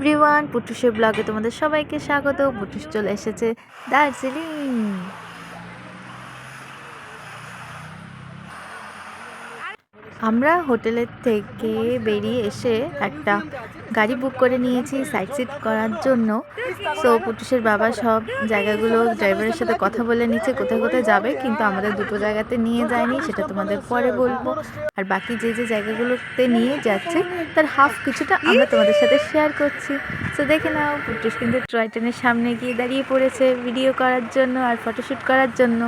Everyone পুটুষের ব্লগে তোমাদের সবাইকে স্বাগত। পুটুষ চলে এসেছে দার্জিলিং। আমরা হোটেলের থেকে বেরিয়ে এসে একটা গাড়ি বুক করে নিয়েছি সাইড সিট করার জন্য। সো পুটুষের বাবা সব জায়গাগুলো ড্রাইভারের সাথে কথা বলে নিচ্ছে, কোথায় কোথায় যাবে, কিন্তু আমাদের দুটো জায়গাতে নিয়ে যায়নি, সেটা তোমাদের পরে বলব। আর বাকি যে যে জায়গাগুলোতে নিয়ে যাচ্ছে, তার হাফ কিছুটা আমরা তোমাদের সাথে শেয়ার করছি। সো দেখে নাও পুটুষ কিন্তু টয় ট্রেনের সামনে গিয়ে দাঁড়িয়ে পড়েছে ভিডিও করার জন্য আর ফটোশ্যুট করার জন্য।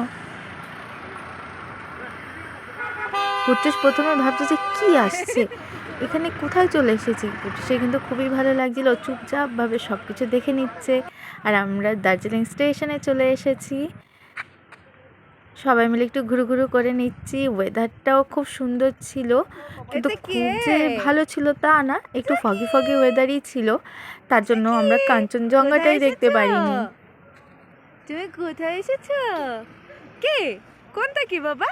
পুটুষ প্রথমে ভাবছে যে কি আসছে? এখানে কোথায় চলে এসেছি? পুটুষে কিন্তু খুবই ভালো লাগছিল। চুপচাপভাবে সব কিছু দেখে নিচ্ছে। আর আমরা দার্জিলিং স্টেশনে চলে এসেছি। সবাই মিলে একটু ঘুরু ঘুরু করে নিচ্ছি। ওয়েদারটাও খুব সুন্দর ছিল। কিন্তু খুব যে ভালো ছিল তা না একটু ফগি ফগি ওয়েদারই ছিল। তার জন্য আমরা কাঞ্চনজঙ্ঘাটাই দেখতে পারিনি। তুমি কোথায় এসেছ? কে? কোনটা কি বাবা?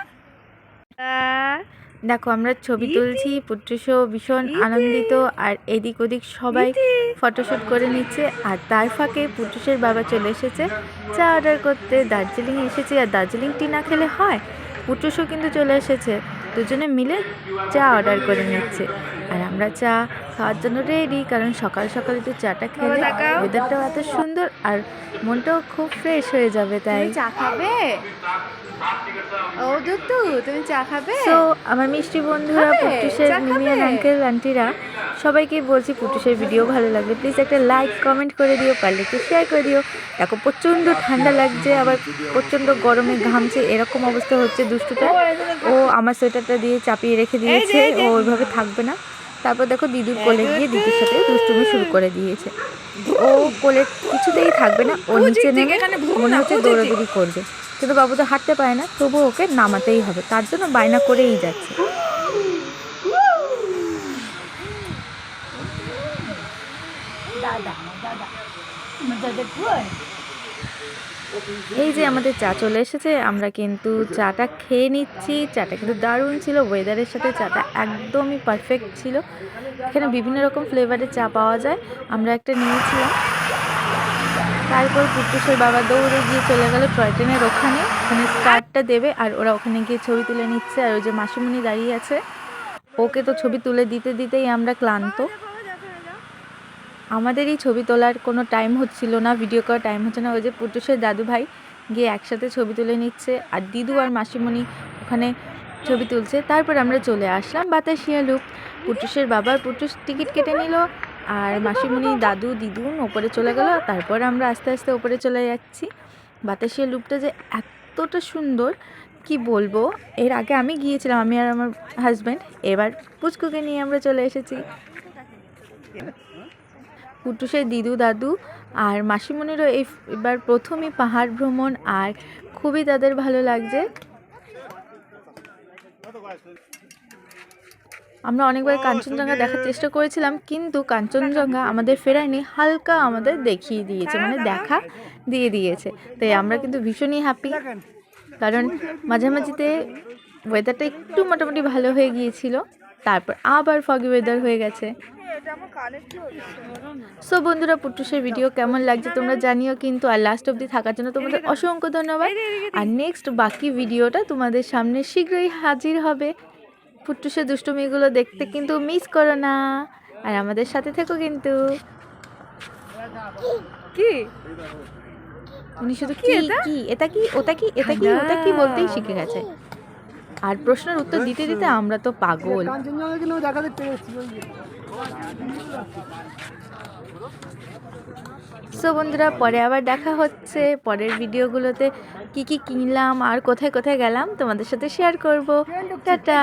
দেখো আমরা ছবি তুলছি পুত্রসও ভীষণ আনন্দিত আর এদিক ওদিক সবাই ফটোশ্যুট করে নিচ্ছে আর তার ফাঁকে পুত্রসের বাবা চলে এসেছে চা অর্ডার করতে দার্জিলিং এসেছে আর দার্জিলিং টি না খেলে হয়? পুটুষও কিন্তু চলে এসেছে। দুজনে মিলে চা অর্ডার করে নিচ্ছে। আর আমরা চা খাওয়ার জন্য রেডি কারণ সকাল সকাল একটু চাটা খেলে। ওয়েদারটাও এত সুন্দর আর মনটাও খুব ফ্রেশ হয়ে যাবে তাই। চা খাবে? ও দুতু তুমি চা খাবে? সো আমার মিষ্টি বন্ধুরা চা মিমিয়ান আঙ্কেল আন্টিরা সবাইকে বলছি পুটুষের ভিডিও ভালো লাগলে প্লিজ একটা লাইক কমেন্ট করে দিও পারলে একটু শেয়ার করে দিও। দেখো প্রচণ্ড ঠান্ডা লাগছে আবার প্রচণ্ড গরমে ঘামছে এরকম অবস্থা হচ্ছে দুষ্টুটা। ও আমার সোয়েটারটা দিয়ে চাপিয়ে রেখে দিয়েছে ও ওইভাবে থাকবে না। তারপর দেখো দিদুর কোলে গিয়ে দিদির সাথে দুষ্টুমি শুরু করে দিয়েছে। ও কোলে কিছুতেই থাকবে না ও নিচে নেমে মনে হচ্ছে দৌড়াদৌড়ি করবে। কিন্তু বাবু তো হাঁটতে পারে না তবু ওকে নামাতেই হবে তার জন্য বায়না করেই যাচ্ছে। এই যে আমাদের চা চলে এসেছে, আমরা কিন্তু চাটা খেয়ে নিচ্ছি। চাটা কিন্তু দারুণ ছিল ওয়েদারের সাথে চাটা একদমই পারফেক্ট ছিল। এখানে বিভিন্ন রকম ফ্লেভারের চা পাওয়া যায়, আমরা একটা নিয়েছিলাম। তারপর পুটুসের বাবা দৌড়ে গিয়ে চলে গেল টয় ট্রেনের ওখানে। ওখানে স্টার্টটা দেবে, আর ওরা ওখানে গিয়ে ছবি তুলে নিচ্ছে, আর ওই যে মাসিমণি দাঁড়িয়ে আছে। ওকে তো ছবি তুলে দিতে দিতেই আমরা ক্লান্ত। আমাদের এই ছবি তোলার কোনো টাইম হচ্ছিল না ভিডিও করার টাইম হচ্ছে না। ওই যে পুটুসের দাদু ভাই গিয়ে একসাথে ছবি তুলে নিচ্ছে আর দিদু আর মাসিমণি ওখানে ছবি তুলছে। তারপর আমরা চলে আসলাম বাতাসিয়া লুপ পুটুসের বাবার পুটুস টিকিট কেটে নিল আর মাসিমণি, দাদু দিদুন ওপরে চলে গেল। তারপর আমরা আস্তে আস্তে ওপরে চলে যাচ্ছি। বাতাসিয়া লুপটা যে এতটা সুন্দর, কি বলব? এর আগে আমি গিয়েছিলাম, আমি আর আমার হাজব্যান্ড এবার পুচকুকে নিয়ে আমরা চলে এসেছি। পুটুসের দিদু দাদু আর মাসিমণিরও এই এবার প্রথমই পাহাড় ভ্রমণ আর খুবই তাদের ভালো লাগছে। আমরা অনেকবার কাঞ্চনজঙ্ঘা দেখার চেষ্টা করেছিলাম, কিন্তু কাঞ্চনজঙ্ঘা আমাদের ফেরায়নি, হালকা আমাদের দেখিয়ে দিয়েছে মানে দেখা দিয়ে দিয়েছে। তাই আমরা কিন্তু ভীষণই হ্যাপি কারণ মাঝামাঝিতে ওয়েদারটা একটু মোটামুটি ভালো হয়ে গিয়েছিল। তারপর আবার ফগি ওয়েদার হয়ে গেছে। সো বন্ধুরা পুটুসের ভিডিও কেমন লাগছে তোমরা জানিও কিন্তু আর লাস্ট অবধি থাকার জন্য তোমাদের অসংখ্য ধন্যবাদ। আর নেক্সট বাকি ভিডিওটা তোমাদের সামনে শীঘ্রই হাজির হবে। পুটুসের দুষ্টুমিগুলো দেখতে কিন্তু মিস করো না। আর আমাদের সাথে থেকো কিন্তু। কি? উনি শুধু কি কি এটা? কি? এটা কি? ওটা কি? এটা কি? ওটা কি বলতেই শিখে গেছে। আর প্রশ্নের উত্তর দিতে দিতে আমরা তো পাগল। সো বন্ধুরা পরে আবার দেখা হচ্ছে। পরের ভিডিওগুলোতে কি কি কিনলাম আর কোথায় কোথায় গেলাম তোমাদের সাথে শেয়ার করব। টাটা।